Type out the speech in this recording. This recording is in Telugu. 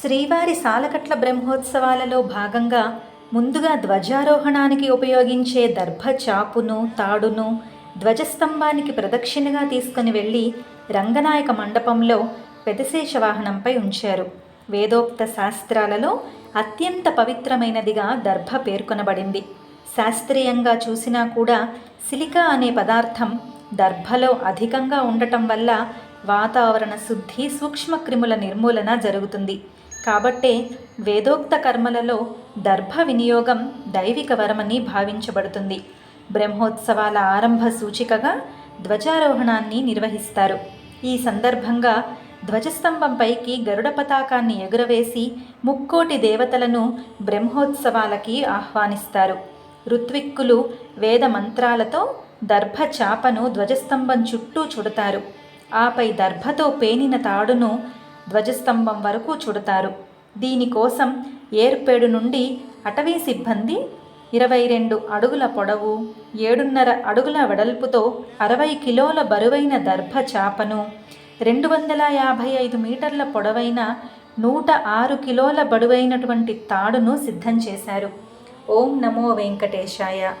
శ్రీవారి సాలకట్ల బ్రహ్మోత్సవాలలో భాగంగా ముందుగా ధ్వజారోహణానికి ఉపయోగించే దర్భ చాపును తాడును ధ్వజస్తంభానికి ప్రదక్షిణగా తీసుకుని వెళ్ళి రంగనాయక మండపంలో పెదశేష వాహనంపై ఉంచారు. వేదోక్త శాస్త్రాలలో అత్యంత పవిత్రమైనదిగా దర్భ పేర్కొనబడింది. శాస్త్రీయంగా చూసినా కూడా సిలికా అనే పదార్థం దర్భలో అధికంగా ఉండటం వల్ల వాతావరణ శుద్ధి సూక్ష్మక్రిముల నిర్మూలన జరుగుతుంది. కాబట్టే వేదోక్త కర్మలలో దర్భ వినియోగం దైవిక వరమని భావించబడుతుంది. బ్రహ్మోత్సవాల ఆరంభ సూచికగా ధ్వజారోహణాన్ని నిర్వహిస్తారు. ఈ సందర్భంగా ధ్వజస్తంభంపైకి గరుడ పతాకాన్ని ఎగురవేసి ముక్కోటి దేవతలను బ్రహ్మోత్సవాలకి ఆహ్వానిస్తారు. ఋత్విక్కులు వేద మంత్రాలతో దర్భ చాపను ధ్వజస్తంభం చుట్టూ చుడతారు. ఆపై దర్భతో పేనిన తాడును ధ్వజస్తంభం వరకు చుడతారు. దీనికోసం ఏర్పేడు నుండి అటవీ సిబ్బంది ఇరవై రెండు అడుగుల పొడవు ఏడున్నర అడుగుల వెడల్పుతో అరవై కిలోల బరువైన దర్భ చాపను రెండు వందల యాభై ఐదు మీటర్ల పొడవైన నూట ఆరు కిలోల బరువైనటువంటి తాడును సిద్ధం చేశారు. ఓం నమో వెంకటేశాయ.